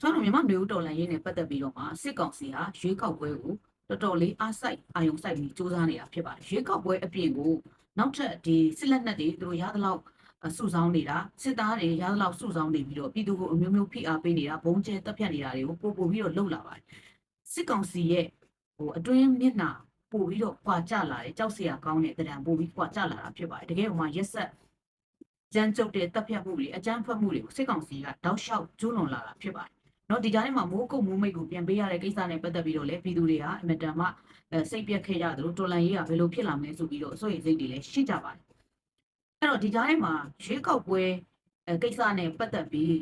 ကျွန်တော်တို့မြန်မာမျိုးတော်လှန်ရေးနဲ့ပတ်သက်ပြီးတော့မှစစ်ကောင်စီဟာရွေးကောက်ပွဲကိုတော်တော်လေးအားစိုက်အာရုံစိုက်ပြီးစူးစမ်းနေတာဖြစ်ပါတယ်ရွေးကောက်ပွဲအပြင်ကိုနောက်ထပ်ဒီစစ်လက်နက်တွေသူတို့ရသလောက်အစုဆောင်းနေတာစစ်သားတွေရသလောက်စုဆောင်းနေပြီးတော့ပြည်သူကိုအမျိုးမျိုးဖိအားပေးနေတာဘုံကျဲတက်ဖြတ်နေတာတွေကိုပို့ပို့ပြီးတော့လှုပ်လာပါတယ်စစ်ကောင်စီရဲ့ဟိုအတွင်းမျက်နှာပို့ပြီးတော့ကွာကြလာတယ်ကြောက်စရာကောင်းတဲ့တရံပို့ပြီးကွာကြလာတာဖြစ်ပါတယ်တကယ်ဟိုမှာရက်ဆက်ကြမ်းကြုတ်တဲ့တပ်ဖြတ်မှုတွေအကြမ်းဖက်မှုတွေကိုစစ်ကောင်စီကတောက်လျှောက်ကျူးလွန်လာတာဖြစ်ပါတယ် နော်ဒီကြားထဲမှာမိုးကုတ်မိုးမိတ်ကိုပြန်ပေးရတဲ့ကိစ္စနဲ့ပတ်သက်ပြီးတော့လည်းပြည်သူတွေဟာအင်မတန်မှအဲစိတ်ပြက်ခဲ့ကြသလိုတော်လန်ရေးကဘယ်လိုဖြစ်လာမလဲဆိုပြီးတော့အစိုးရစိတ်တွေလည်းရှိကြပါတယ်အဲ့တော့ဒီကြားထဲမှာရွေးကောက်ပွဲအဲကိစ္စနဲ့ပတ်သက်ပြီး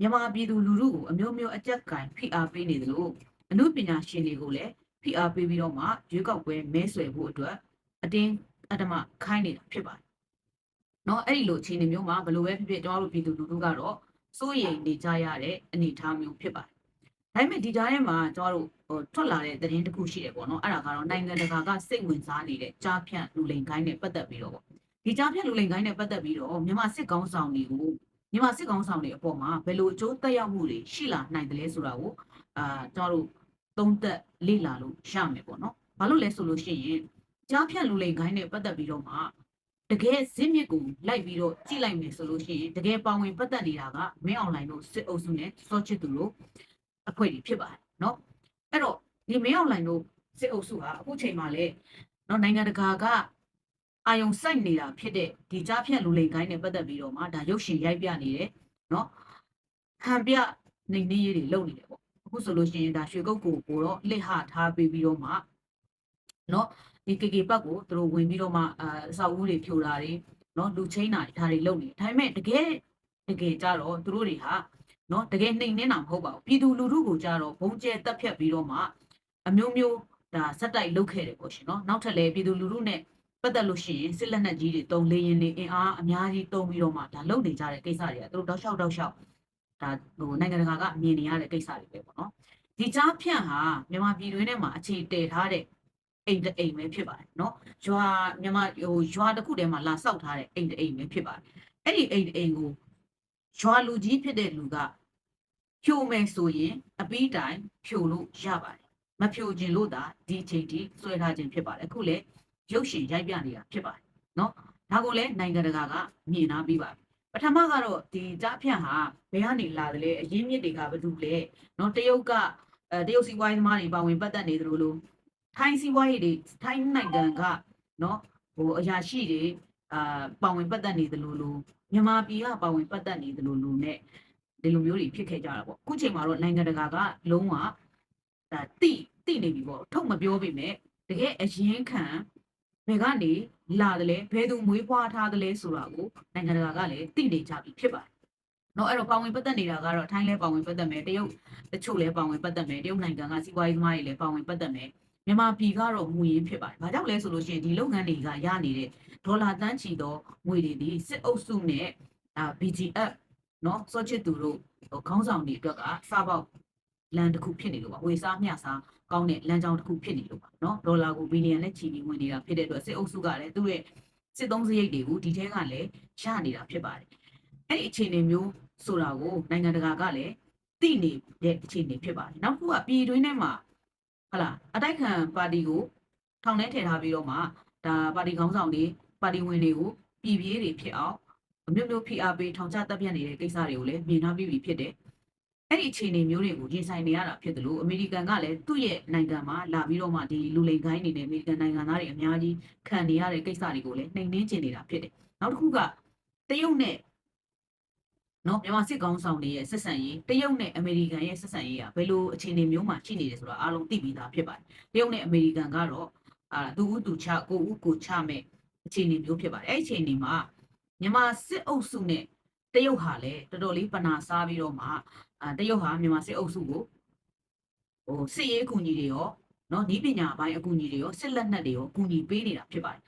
မြန်မာပြည်သူလူထုကိုအမျိုးမျိုးအကြက်ကင်ဖိအားပေးနေသလိုအမှုပညာရှင်တွေကိုလည်းဖိအားပေးပြီးတော့မှရွေးကောက်ပွဲမဲဆွယ်ဖို့အတွက်အတင်းအဓမ္မခိုင်းနေတာဖြစ်ပါတယ်နော်အဲ့ဒီလိုအခြေအနေမျိုးမှာဘယ်လိုပဲဖြစ်ဖြစ်ကျွန်တော်တို့ပြည်သူလူထုကတော့ စိုးရိမ်နေကြရတဲ့အနေအထားမျိုးဖြစ်ပါတယ်။ဒါပေမဲ့ဒီကြားထဲမှာကျွန်တော်တို့ဟိုထွက်လာတဲ့သတင်းတစ်ခုရှိတယ်ပေါ့နော်။အဲ့ဒါကတော့နိုင်ငံတကာကစိတ်ဝင်စားနေတဲ့ကြားဖြန့်လူလိန်ခိုင်းနဲ့ပတ်သက်ပြီးတော့ပေါ့။ဒီကြားဖြန့်လူလိန်ခိုင်းနဲ့ပတ်သက်ပြီးတော့မြန်မာစစ်ကောင်းဆောင်တွေကိုမြန်မာစစ်ကောင်းဆောင်တွေအပေါ်မှာဘယ်လိုအကျိုးသက်ရောက်မှုတွေရှိလာနိုင်တယ်လဲဆိုတာကိုအာကျွန်တော်တို့သုံးသပ်လေ့လာလို့ရမယ်ပေါ့နော်။ဘာလို့လဲဆိုလို့ရှိရင်ကြားဖြန့်လူလိန်ခိုင်းနဲ့ပတ်သက်ပြီးတော့မှ တကယ်ဇစ်မြစ်ကိုလိုက်ပြီးတော့ကြည့်လိုက်မယ်ဆိုလို့ရှိရင်တကယ်ပါဝင်ပတ်သက်နေတာကမင်းအွန်လိုင်းတို့စစ်အုပ်စုနဲ့စောချစ်သူတို့အဖွဲ့တွေဖြစ်ပါတယ်เนาะအဲ့တော့ဒီမင်းအွန်လိုင်းတို့စစ်အုပ်စုဟာအခုချိန်မှာလည်းเนาะနိုင်ငံတကာကအာယုံစိုက်နေတာဖြစ်တဲ့ဒီကြားဖြတ်လူလိန်ကိုင်းနဲ့ပတ်သက်ပြီးတော့မှဒါရုပ်ရှင်ရိုက်ပြနေတယ်เนาะဟန်ပြနေနေရေးတွေလုပ်နေတယ်ပေါ့အခုဆိုလို့ရှိရင်ဒါရွှေကုတ်ကိုကိုတော့လစ်ဟထားပေးပြီးတော့မှเนาะ ဒီကေကေပတ်ကိုသူတို့ဝင်ပြီးတော့မှအာအဆောက်အဦတွေဖြိုတာတွေနော်လူချင်းတာတွေဒါတွေလုပ်နေတယ်ဒါပေမဲ့တကယ်တကယ်ကြတော့သူတို့တွေဟာနော်တကယ်နှိမ်နေတာမဟုတ်ပါဘူးပြည်သူလူထုကိုကြတော့ဘုံကျဲတက်ဖြတ်ပြီးတော့မှအမျိုးမျိုးဒါစက်တိုက်လုပ်ခဲ့တယ်ပေါ့ရှင်နော်နောက်ထပ်လည်းပြည်သူလူထုနဲ့ပတ်သက်လို့ရှိရင်စစ်လက်နက်ကြီးတွေတုံလေရင်တွေအင်အားအများကြီးတုံပြီးတော့မှဒါလုပ်နေကြတဲ့ကိစ္စတွေကသူတို့တောက်လျှောက်တောက်လျှောက်ဒါဟိုနိုင်ငံတကာကမြင်နေရတဲ့ကိစ္စတွေပဲပေါ့နော်ဒီကြားဖြန့်ဟာမြန်မာပြည်တွင်းထဲမှာအခြေတည်ထားတဲ့ အိမ်တအိမ်ပဲဖြစ်ပါတယ်เนาะရွာမြန်မာဟိုရွာတစ်ခုတည်းမှာလာစောက်ထားတဲ့အိမ်တအိမ်ပဲဖြစ်ပါတယ်အဲ့ဒီအိမ်တအိမ်ကိုရွာလူကြီးဖြစ်တဲ့လူကဖြိုမယ်ဆိုရင်အပီးတိုင်ဖြိုလို့ရပါတယ်မဖြိုခြင်းလို့သာဒီအချိန်ထိဆွဲထားခြင်းဖြစ်ပါတယ်အခုလည်းရုပ်ရှင်ရိုက်ပြနေတာဖြစ်ပါတယ်เนาะဒါကိုလည်းနိုင်ငံတကာကမြင်နာပြီးပါပြီပထမကတော့ဒီကြားဖြန့်ဟာဘယ်ကနေလာတယ်လဲအရင်းမြစ်တွေကဘာလို့လဲเนาะတရုတ်ကအဲတရုတ်စီးပွားရေးသမားတွေပါဝင်ပတ်သက်နေသလိုလို ထိုင်းစီးပွားရေးတွေထိုင်းနိုင်ငံကနော်ဟိုအရာရှိတွေအာပါဝင်ပတ်သက်နေသလိုလိုမြန်မာပြည်ကပါဝင်ပတ်သက်နေသလိုလိုနဲ့ဒီလိုမျိုးတွေဖြစ်ခဲ့ကြတာပေါ့အခုချိန်မှာတော့နိုင်ငံတကာကလုံးဝဒါတိတိနေပြီပေါ့ထုတ်မပြောပေမဲ့တကယ်အရင်ခံဘယ်ကနေလာတယ်လဲဘယ်သူမွေးဖွားထားတယ်လဲဆိုတာကိုနိုင်ငံတကာကလည်းသိနေကြပြီဖြစ်ပါတယ်နော်အဲ့တော့ပါဝင်ပတ်သက်နေတာကတော့ထိုင်းလည်းပါဝင်ပတ်သက်မယ်တရုတ်တချို့လည်းပါဝင်ပတ်သက်မယ်တရုတ်နိုင်ငံကစီးပွားရေးသမားတွေလည်းပါဝင်ပတ်သက်မယ် မြန်မာပြည်ကတော့ငွေရင်းဖြစ်ပါတယ်။ဘာကြောင့်လဲဆိုလို့ရှိရင်ဒီလုပ်ငန်းတွေကရနေတဲ့ဒေါ်လာတန်းချီသောငွေတွေဒီစစ်အုပ်စုနဲ့အာ BGF เนาะစောချစ်သူတို့ဟိုခေါင်းဆောင်တွေအတွက်ကစားပေါက်လန်တစ်ခုဖြစ်နေလို့ပါ။ဝေစားမျှစားကောင်းတဲ့လမ်းကြောင်းတစ်ခုဖြစ်နေလို့ပါเนาะဒေါ်လာကိုဘီလီယံနဲ့ချီပြီးဝင်နေတာဖြစ်တဲ့အတွက်စစ်အုပ်စုကလည်းသူ့ရဲ့စစ်သုံးစရိတ်တွေကိုဒီထဲကလည်းရနေတာဖြစ်ပါတယ်။အဲ့ဒီအခြေအနေမျိုးဆိုတာကိုနိုင်ငံတကာကလည်းသိနေတဲ့အခြေအနေဖြစ်ပါတယ်။နောက်တစ်ခုကပြည်တွင်းထဲမှာ ဟုတ်လားအတိုက်ခံပါတီကိုထောင်ထဲထည့်ထားပြီးတော့မှဒါပါတီခေါင်းဆောင်တွေပါတီဝင်တွေကိုပြည်ပြေးတွေဖြစ်အောင်အမျိုးမျိုးဖိအားပေးထောင်ချတပ်ဖြတ်နေတဲ့ကိစ္စတွေကိုလည်းမြင်ထားပြီးပြီဖြစ်တယ်။အဲ့ဒီအခြေအနေမျိုးတွေကိုရင်ဆိုင်နေရတာဖြစ်တယ်လို့အမေရိကန်ကလည်းသူ့ရဲ့နိုင်ငံမှာလာပြီးတော့မှဒီလူလိမ်ခိုင်းနေတဲ့အမေရိကန်နိုင်ငံသားတွေအများကြီးခံနေရတဲ့ကိစ္စတွေကိုလည်းနှိမ်နှင်းကျင်နေတာဖြစ်တယ်။နောက်တစ်ခုကတရုတ်နဲ့ နော်မြန်မာစစ်ကောင်ဆောင်တွေရဲ့ဆက်ဆံရေးတရုတ်နဲ့အမေရိကန်ရဲ့ဆက်ဆံရေးကဘယ်လိုအခြေအနေမျိုးမှာရှိနေတယ်ဆိုတာအားလုံးသိပြီးသားဖြစ်ပါတယ်တရုတ်နဲ့အမေရိကန်ကတော့အာသူဦးသူချကိုဦးကိုချမဲ့အခြေအနေမျိုးဖြစ်ပါတယ်အဲ့ဒီအခြေအနေမှာမြန်မာစစ်အုပ်စုနဲ့တရုတ်ဟာလည်းတော်တော်လေးပနာစားပြီးတော့မှအာတရုတ်ဟာမြန်မာစစ်အုပ်စုကိုဟိုစစ်ရေးအကူအညီတွေရောနော်ဤပညာပိုင်းအကူအညီတွေရောစစ်လက်နက်တွေရောအကူအညီပေးနေတာဖြစ်ပါတယ်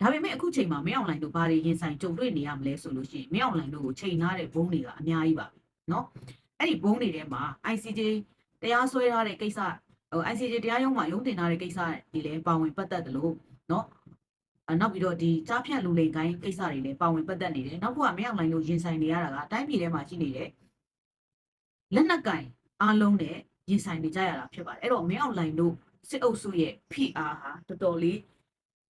ဒါပေမဲ့အခုချိန်မှာမင်းအောင်လှိုင်တို့ဘာတွေရင်ဆိုင်ကြုံတွေ့နေရမလဲဆိုလို့ရှိရင်မင်းအောင်လှိုင်တို့ကိုချိန်ထားတဲ့ဘုံတွေကအများကြီးပါပဲเนาะအဲ့ဒီဘုံတွေထဲမှာ ICJ တရားစွဲထားတဲ့ကိစ္စဟို ICJ တရားရုံးမှာရုံးတင်ထားတဲ့ကိစ္စတွေလည်းပါဝင်ပတ်သက်တယ်လို့เนาะအနောက်ပြီးတော့ဒီကြားဖြတ်လူလိမ်ကိုင်းကိစ္စတွေလည်းပါဝင်ပတ်သက်နေတယ်နောက်ကမင်းအောင်လှိုင်တို့ရင်ဆိုင်နေရတာကအတိုင်းပြည်ထဲမှာရှိနေတဲ့လက်နက်ကင် အားလုံးနဲ့ရင်ဆိုင်နေကြရတာဖြစ်ပါတယ်အဲ့တော့မင်းအောင်လိုင်တို့စစ်အုပ်စုရဲ့ဖိအားဟာတော်တော်လေး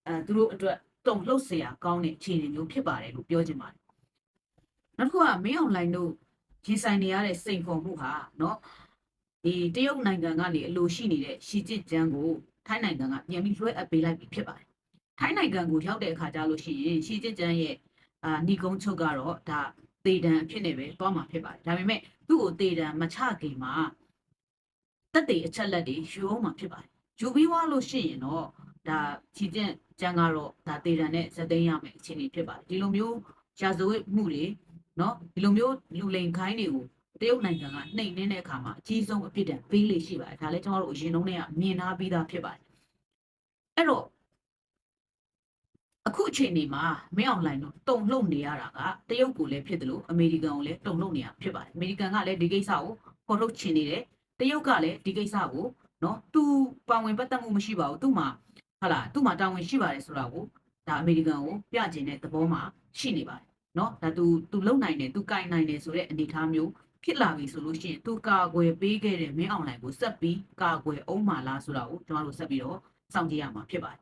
အဲသူတို့အတွက် တုံ့လှုပ်เสียကောင်းတဲ့အခြေအနေမျိုးဖြစ်ပါတယ်လို့ပြောချင်ပါတယ်နောက်တစ်ခုကမင်းအောင်လိုင်တို့ရင်ဆိုင်နေရတဲ့စိန်ခေါ်မှုဟာเนาะဒီတရုတ်နိုင်ငံကနေအလိုရှိနေတဲ့ရှီကျစ်ကျန်းကိုထိုင်းနိုင်ငံကပြန်ပြီးလွှဲအပ်ပေးလိုက်ပြီဖြစ်ပါတယ်ထိုင်းနိုင်ငံကိုရောက်တဲ့အခါကျလို့ရှိရင်ရှီကျစ်ကျန်းရဲ့အာညီကုန်းချုပ်ကတော့ဒါတေတံအဖြစ်နဲ့ပဲသွားမှာဖြစ်ပါတယ်ဒါပေမဲ့သူ့ကိုတေတံမချခင်မှာတက်တေအချက်လက်တွေယူအောင်မှာဖြစ်ပါတယ်ယူပြီးွားလို့ရှိရင်တော့ဒါချီကျင့် ကျန်းကတော့ဒါတေတံနဲ့ဇက်သိမ်းရမယ်အခြေအနေဖြစ်ပါတယ်ဒီလိုမျိုးရာဇဝတ်မှုတွေเนาะဒီလိုမျိုးလူလိန်ခိုင်းတွေကိုတရုတ်နိုင်ငံကနှိမ်နှင်းတဲ့အခါမှာအကြီးဆုံးအပြစ်ဒဏ်ပေးလေရှိပါတယ်ဒါလည်းကျွန်တော်တို့အရင်တုန်းကမြင်ထားပြီးသားဖြစ်ပါတယ်အဲ့တော့အခုအချိန်ဒီမှာမင်းအောင်လိုင်းတို့တုံ့လှုပ်နေရတာကတရုတ်ကိုလည်းဖြစ်တယ်လို့အမေရိကန်ကိုလည်းတုံ့လှုပ်နေရဖြစ်ပါတယ်အမေရိကန်ကလည်းဒီကိစ္စကိုဖော်ထုတ်ချင်နေတယ်တရုတ်ကလည်းဒီကိစ္စကိုနော်သူပါဝင်ပတ်သက်မှုမရှိပါဘူးသူ့မှာ ဟာလာသူ့မှာတာဝန်ရှိပါတယ်ဆိုတာကိုဒါအမေရိကန်ကိုပြကျင်တဲ့သဘောမှာရှိနေပါတယ်နော်ဒါသူသူလုံနိုင်တယ်သူကင်နိုင်တယ်ဆိုတဲ့အနေအထားမျိုးဖြစ်လာပြီဆိုလို့ရှိရင်သူကာကွယ်ပေးခဲ့တဲ့မင်းအောင်လိုင်ကိုဆက်ပြီးကာကွယ်အောင်မလားဆိုတာကိုကျွန်တော်တို့ဆက်ပြီးတော့စောင့်ကြည့်ရမှာဖြစ်ပါတယ်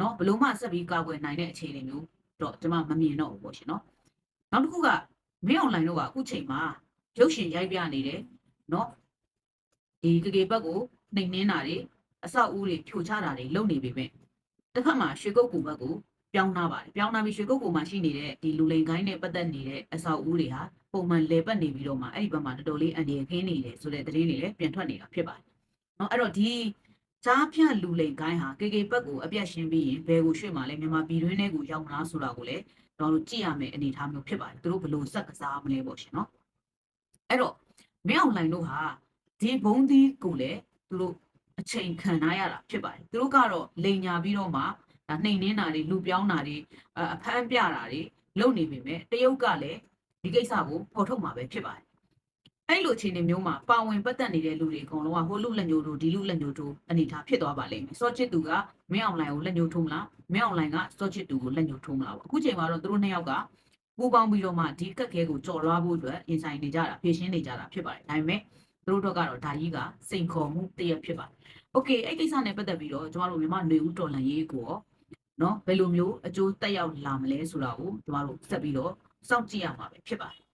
နော်ဘလို့မှဆက်ပြီးကာကွယ်နိုင်တဲ့အခြေအနေမျိုးတော့ကျွန်မမမြင်တော့ဘူးပေါ့ရှင်နော်နောက်တစ်ခုကမင်းအောင်လိုင်တို့ကအခုချိန်မှာရုပ်ရှင်ရိုက်ပြနေတယ်နော်ဒီကေကေဘက်ကိုနှိမ်နှင်းတာတွေ အဆောက်အဦတွေဖြိုချတာတွေလုပ်နေပေမဲ့တစ်ခါမှရွှေကုတ်ကူဘက်ကိုပြောင်းလာပါတယ်ပြောင်းလာပြီးရွှေကုတ်ကူမှာရှိနေတဲ့ဒီလူလိန်ကိုင်းနဲ့ပတ်သက်နေတဲ့အဆောက်အဦတွေဟာပုံမှန်လေပတ်နေပြီးတော့မှအဲ့ဒီဘက်မှာတော်တော်လေးအန်ဒီရခင်းနေတယ်ဆိုတဲ့သတင်းတွေလည်းပြန်ထွက်နေတာဖြစ်ပါတယ်เนาะအဲ့တော့ဒီကြားဖြန့်လူလိန်ကိုင်းဟာကေကေဘက်ကိုအပြတ်ရှင်းပြီးရင်ဘယ်ကိုရွှေ့မှလဲမြန်မာပြည်တွင်းထဲကိုရောက်မလားဆိုတာကိုလည်းကျွန်တော်တို့ကြည့်ရမယ်အနေအထားမျိုးဖြစ်ပါတယ်သူတို့ဘယ်လိုဆက်ကစားမလဲပေါ့ရှင်เนาะအဲ့တော့မင်းအောင်လိုင်တို့ဟာဒီဘုံသီးကိုလည်းသူတို့ အချိန်ခံထားရတာဖြစ်ပါတယ်သူတို့ကတော့လိန်ညာပြီးတော့မှဒါနှိမ်နှင်းတာတွေလူပြောင်းတာတွေအဖမ်းပြတာတွေလုပ်နေပေမဲ့တရုတ်ကလည်းဒီကိစ္စကိုဖော်ထုတ်မှာပဲဖြစ်ပါတယ်အဲ့လိုအခြေအနေမျိုးမှာပါဝင်ပတ်သက်နေတဲ့လူတွေအကုန်လုံးကဟိုလူလက်ညိုတို့ဒီလူလက်ညိုတို့အနေထားဖြစ်သွားပါလိမ့်မယ်စောချစ်သူကမင်းအောင်လိုင်ကိုလက်ညိုထိုးမလားမင်းအောင်လိုင်ကစောချစ်သူကိုလက်ညိုထိုးမလားပေါ့အခုချိန်မှာတော့သူတို့နှစ်ယောက်ကပူပေါင်းပြီးတော့မှဒီကက်ခဲကိုကြော်လွှားဖို့အတွက်ရင်ဆိုင်နေကြတာဖြည့်ရှင်းနေကြတာဖြစ်ပါတယ်ဒါပေမဲ့သူ တို့တော့ကတော့ဒါကြီးကစိန်ခေါ်မှုတရက်ဖြစ်ပါတယ်။ Okay အဲ့ကိစ္စနဲ့ပတ်သက်ပြီးတော့ကျမတို့မြန်မာနေဦးတော်လန်ရေးကိုရောနော်ဘယ်လိုမျိုးအကျိုးတက်ရောက်လာမလဲဆိုတာကိုကျမတို့ဆက်ပြီးတော့စောင့်ကြည့်ရမှာပဲဖြစ်ပါတယ်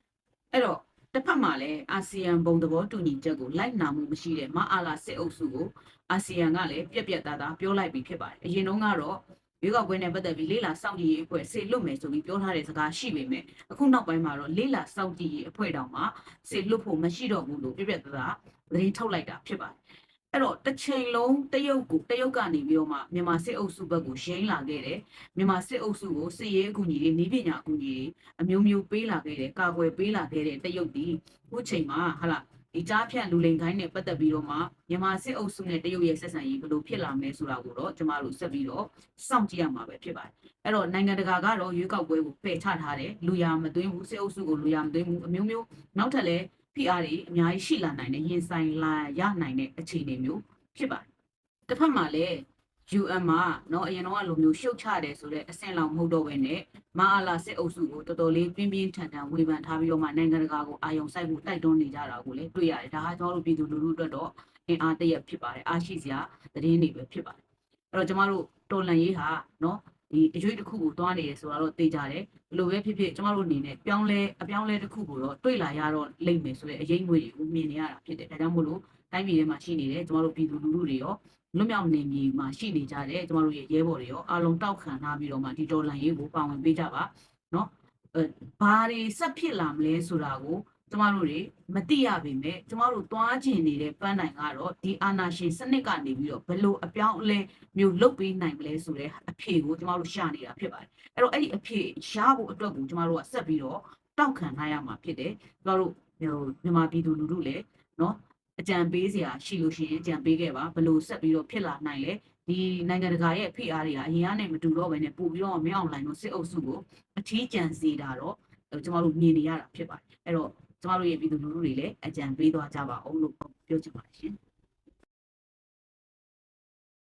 ။အဲ့တော့တစ်ဖက်မှာလည်းအာဆီယံဘုံသဘောတူညီချက်ကိုလိုက်နာမှုမရှိတဲ့မအားလာစစ်အုပ်စုကိုအာဆီယံကလည်းပြက်ပြက်သားသားပြောလိုက်ပြီးဖြစ်ပါတယ်။အရင်တုန်းကတော့ ရွေးကောက်ပွဲနဲ့ပတ်သက်ပြီးလေးလာစောင့်ကြည့်ရေးအဖွဲ့ဆေလွတ်မယ်ဆိုပြီးပြောထားတဲ့စကားရှိပေမဲ့အခုနောက်ပိုင်းမှာတော့လေးလာစောင့်ကြည့်ရေးအဖွဲ့တောင်မှဆေလွတ်ဖို့မရှိတော့ဘူးလို့ပြက်ပြက်သားသားသတင်းထုတ်လိုက်တာဖြစ်ပါတယ်အဲ့တော့တစ်ချိန်လုံးတရုတ်ကိုတရုတ်ကနေပြီးတော့မှမြန်မာစစ်အုပ်စုဘက်ကိုရင်းလာခဲ့တယ်မြန်မာစစ်အုပ်စုကိုစစ်ရေးအကူအညီတွေနေပညာအကူအညီတွေအမျိုးမျိုးပေးလာခဲ့တယ်ကာကွယ်ပေးလာခဲ့တဲ့တရုတ်ဒီအခုချိန်မှာဟာလာ ဒီကြားဖြန့်လူလိန်ခိုင်းနဲ့ပတ်သက်ပြီးတော့မှမြန်မာစစ်အုပ်စုနဲ့တရုတ်ရဲ့ဆက်ဆံရေးဘယ်လိုဖြစ်လာမလဲဆိုတာကိုတော့ကျမတို့ဆက်ပြီးတော့စောင့်ကြည့်ရမှာပဲဖြစ်ပါတယ်အဲ့တော့နိုင်ငံတကာကတော့ရွေးကောက်ပွဲကိုပယ်ချထားတယ်လူရမသွင်းဘူးစစ်အုပ်စုကိုလူရမသွင်းဘူးအမျိုးမျိုးနောက်ထပ်လည်း PR တွေအများကြီးရှိလာနိုင်တယ်ရင်ဆိုင်လာရနိုင်တဲ့အခြေအနေမျိုးဖြစ်ပါတယ်တစ်ဖက်မှာလည်း UN မှာเนาะအရင်တော့ကလိုမျိုးရှုတ်ချတယ်ဆိုတော့အဆင့်လောက်မဟုတ်တော့ဘဲနဲ့မအားလာစစ်အုပ်စုကိုတော်တော်လေးပြင်းပြင်းထန်ထန်ဝေဖန်ထားပြီးတော့မှနိုင်ငံတကာကိုအာရုံစိုက်ဖို့တိုက်တွန်းနေကြတာကိုလည်းတွေ့ရတယ်ဒါဟာကျွန်တော်တို့ပြည်သူလူထုအတွက်တော့အင်အားတရက်ဖြစ်ပါတယ်အားရှိစရာသတင်းတွေပဲဖြစ်ပါတယ်အဲ့တော့ကျမတို့တော်လန်ရေးဟာเนาะဒီအရွေးတစ်ခုကိုတွားနေတယ်ဆိုတာတော့သိကြတယ်ဘလို့ပဲဖြစ်ဖြစ်ကျမတို့အနေနဲ့ပြောင်းလဲအပြောင်းလဲတစ်ခုကိုတော့တွေ့လာရတော့လိမ့်မယ်ဆိုတဲ့အရေးငွေတွေကိုမြင်နေရတာဖြစ်တယ်ဒါကြောင့်မို့လို့တိုင်းပြည်ထဲမှာရှိနေတဲ့ကျမတို့ပြည်သူလူထုတွေရော လွတ်မြောက်နေမြေမှာရှိနေကြတယ်ကျမတို့ရဲ့ရဲဘော်တွေရောအားလုံးတောက်ခံထားပြီးတော့မှဒီဒေါ်လာရေးကိုပါဝင်ပေးကြပါနော်ဘာတွေဆက်ဖြစ်လာမလဲဆိုတာကိုကျမတို့တွေမသိရပေမဲ့ကျမတို့သွားကျင်နေတဲ့ပန်းနိုင်ကတော့ဒီအာနာရှင်စနစ်ကနေပြီးတော့ဘလို့အပြောင်းအလဲမျိုးလုတ်ပေးနိုင်မလဲဆိုတဲ့အဖြေကိုကျမတို့ရှာနေတာဖြစ်ပါတယ်အဲ့တော့အဲ့ဒီအဖြေရဖို့အတွက်ကိုကျမတို့ကဆက်ပြီးတော့တောက်ခံနိုင်ရမှာဖြစ်တယ်ကျမတို့ဟိုမြန်မာပြည်သူလူထုလည်းနော် အကြံပေးစရာရှိလို့ရှိရင်အကြံပေးခဲ့ပါဘယ်လိုဆက်ပြီးတော့ဖြစ်လာနိုင်လဲဒီနိုင်ငံတကာရဲ့ဖိအားတွေကအရင်ကနေမတူတော့ဘဲနဲ့ပို့ပြီးတော့မင်းအောင်လိုင်းတို့စစ်အုပ်စုကိုအထီးကျန်စေတာတော့ကျမတို့မြင်နေရတာဖြစ်ပါတယ်အဲ့တော့ကျမတို့ရဲ့ပြည်သူလူထုတွေလည်းအကြံပေးသွားကြပါအောင်လို့ပြောချင်ပါတယ်ရှင်